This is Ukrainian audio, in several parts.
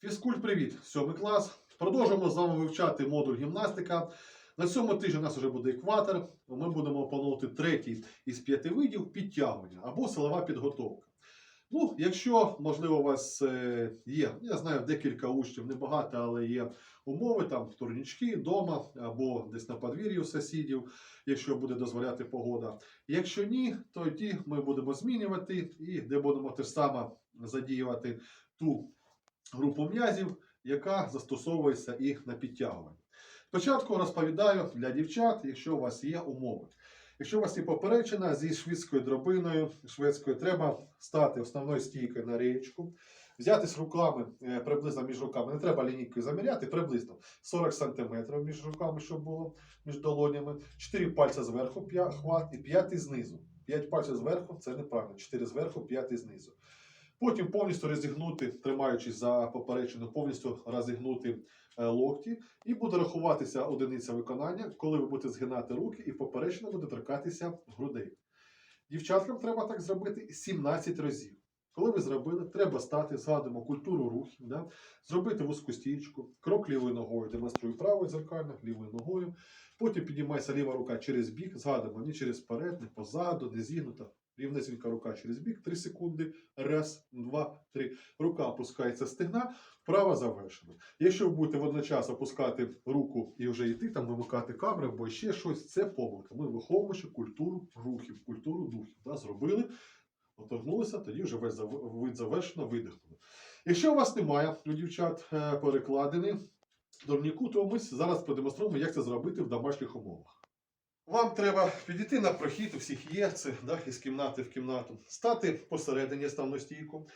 Фізкульт, привіт! Сьомий клас. Продовжуємо з вами вивчати модуль гімнастика. На цьому тижні у нас вже буде екватор. Ми будемо опановувати третій із п'яти видів підтягування або силова підготовка. Ну, якщо, можливо, у вас е, є, я знаю, декілька учнів, небагато, але є умови, там турнічки вдома або десь на подвір'ї у сусідів, якщо буде дозволяти погода. Якщо ні, тоді ми будемо змінювати і де будемо те саме задіювати ту групу м'язів, яка застосовується і на підтягування. Спочатку розповідаю для дівчат, якщо у вас є умови. Якщо у вас є поперечина зі шведською дробиною, шведською, треба стати основною стійкою на рієчку, взятись руками е, приблизно між руками. Не треба лінійкою заміряти, приблизно 40 см між руками, щоб було між долонями. 4 пальця зверху, п'я- хват і 5 знизу. 5 пальців зверху це неправильно. 4 зверху, 5 знизу. Потім повністю розігнути, тримаючись за поперечину, повністю розігнути е, локті, і буде рахуватися одиниця виконання, коли ви будете згинати руки, і поперечина буде торкатися грудей. Дівчаткам треба так зробити 17 разів. Коли ви зробили, треба стати, згадуємо культуру рухів, да? зробити вузьку стічку, крок лівою ногою, демонструю правою зеркально, лівою ногою. Потім піднімається ліва рука через бік, згадуємо, не через перед, не позаду, не зігнута. Рівнесенька рука через бік, 3 секунди. Раз, два, три. Рука опускається стегна, вправа завершена. Якщо ви будете водночас опускати руку і вже йти, там вимикати камери або ще щось, це помилка. Ми виховуємо ще культуру рухів, культуру духів. Да? Зробили, оторгнулися, тоді вже весь вид завершено, видихнули. Якщо у вас немає у дівчат е, перекладини турніку, то ми зараз продемонструємо, як це зробити в домашніх умовах. Вам треба підійти на прохід, у всіх є це да, із кімнати в кімнату, стати посередині ставну стійку,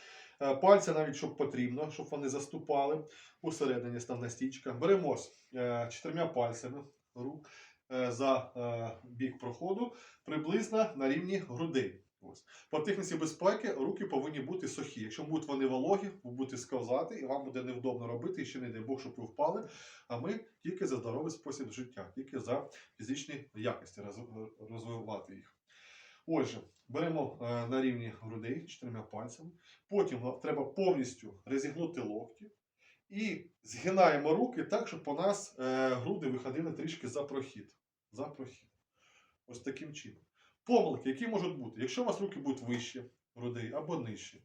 Е, пальці навіть щоб потрібно, щоб вони заступали. Посередині ставна стічка. Беремо е, чотирма пальцями рук е, за бік проходу, приблизно на рівні грудей. Ось. По техніці безпеки руки повинні бути сухі. Якщо будуть вони вологі, ви будете сковзати, і вам буде невдобно робити, і ще не дай Бог, щоб ви впали. А ми тільки за здоровий спосіб життя, тільки за фізичні якості розвивати їх. Отже, беремо е, на рівні грудей чотирма пальцями. Потім треба повністю розігнути локті і згинаємо руки так, щоб у нас е, груди виходили трішки за прохід. За прохід. Ось таким чином. Помилки, які можуть бути, якщо у вас руки будуть вище грудей або нижче.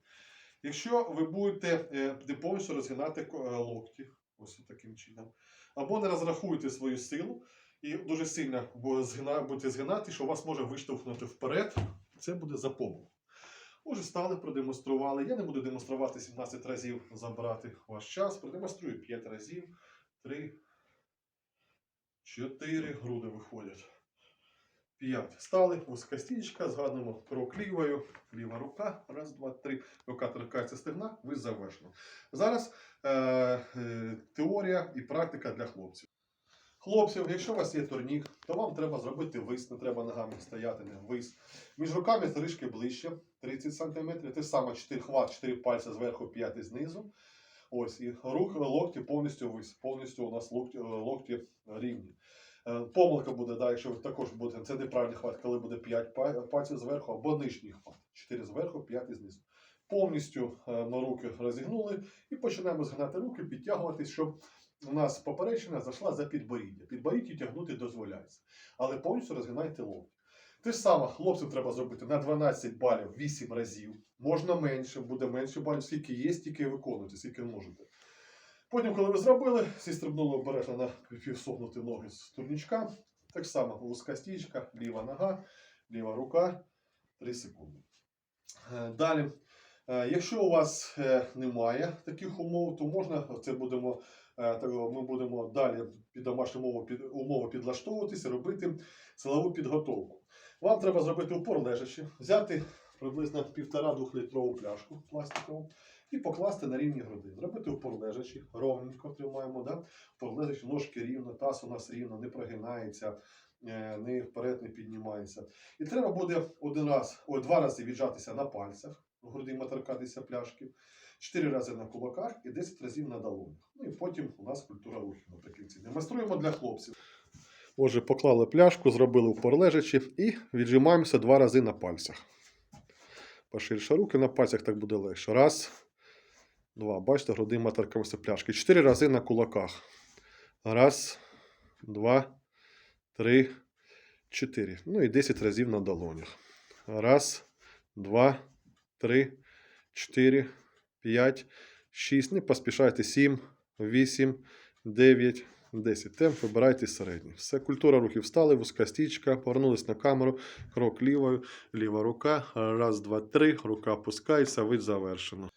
Якщо ви будете е, не повністю розгинати е, локті, ось таким чином, або не розрахуєте свою силу і дуже сильно будете згинати, що вас може виштовхнути вперед, це буде за помилку. Уже стали, продемонстрували. Я не буду демонструвати 17 разів, забрати ваш час. Продемонструю 5 разів. 3, 4 груди виходять. 5. Стали, вузька стічка, згадуємо крок лівою, ліва рука. Раз, два, три. Рука торкається стегна, ви завершено. Зараз е, е, теорія і практика для хлопців. Хлопців, якщо у вас є турнік, то вам треба зробити вис, не треба ногами стояти, не вис. Між руками трішки ближче, 30 см. Те саме 4 хват, 4 пальця зверху, 5 знизу. Ось, і руки, локті повністю вис. Повністю у нас локті, локті рівні. Е, Помилка буде, да, якщо також будете, це неправильний хват, коли буде 5 пальців зверху або нижній хват. 4 зверху, 5 знизу. Повністю е, на руки розігнули і починаємо згинати руки, підтягуватись, щоб у нас поперечина зайшла за підборіддя. Підборіддя тягнути дозволяється. Але повністю розгинайте локті. Те ж саме хлопцям треба зробити на 12 балів 8 разів. Можна менше, буде менше балів, скільки є, стільки виконуйте, скільки можете. Потім, коли ви зробили, всі стрибнули обережно на півсогнуті ноги з турнічка. Так само вузька стічка, ліва нога, ліва рука, 3 секунди. Е, Далі, е, якщо у вас е, немає таких умов, то можна це будемо. Ми будемо далі під домашню мову під умови підлаштовуватися, робити силову підготовку. Вам треба зробити упор лежачи, взяти приблизно 1,5-2 літрову пляшку пластикову і покласти на рівні груди. Зробити упор лежачи, ровненько тримаємо, да? упор лежачи, ножки рівно, таз у нас рівно, не прогинається, е, не вперед не піднімається. І треба буде один раз, ой, два рази віджатися на пальцях, груди матеркатися пляшки, 4 рази на кулаках і 10 разів на долонях. Ну і потім у нас культура рухів наприкінці. Демонструємо для хлопців. Отже, поклали пляшку, зробили упор лежачи і віджимаємося два рази на пальцях. Поширше руки на пальцях так буде легше. Раз, два. Бачите, грудний матер пляшки. Чотири рази на кулаках. Раз, два, три, чотири. Ну і 10 разів на долонях. Раз, два, три, чотири, п'ять, шість. Не поспішайте. Сім, вісім, дев'ять, десять. Темп вибирайте середній. Все, культура рухів встали, вузька стічка, повернулись на камеру, крок лівою, ліва рука. Раз, два, три. Рука опускається, вид завершено.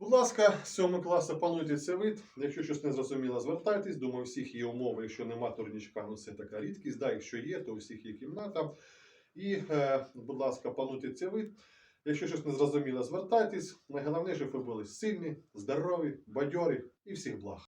Будь ласка, сьомий 7 класу пануйте цей вид. Якщо щось не зрозуміло, звертайтесь. Думаю, всіх є умови. Якщо нема турнічка, ну це така рідкість. Да, якщо є, то у всіх є кімната. І, е, будь ласка, пануйте цей вид. Якщо щось не зрозуміло, звертайтесь. Найголовніше, щоб ви були сильні, здорові, бадьорі і всіх благ.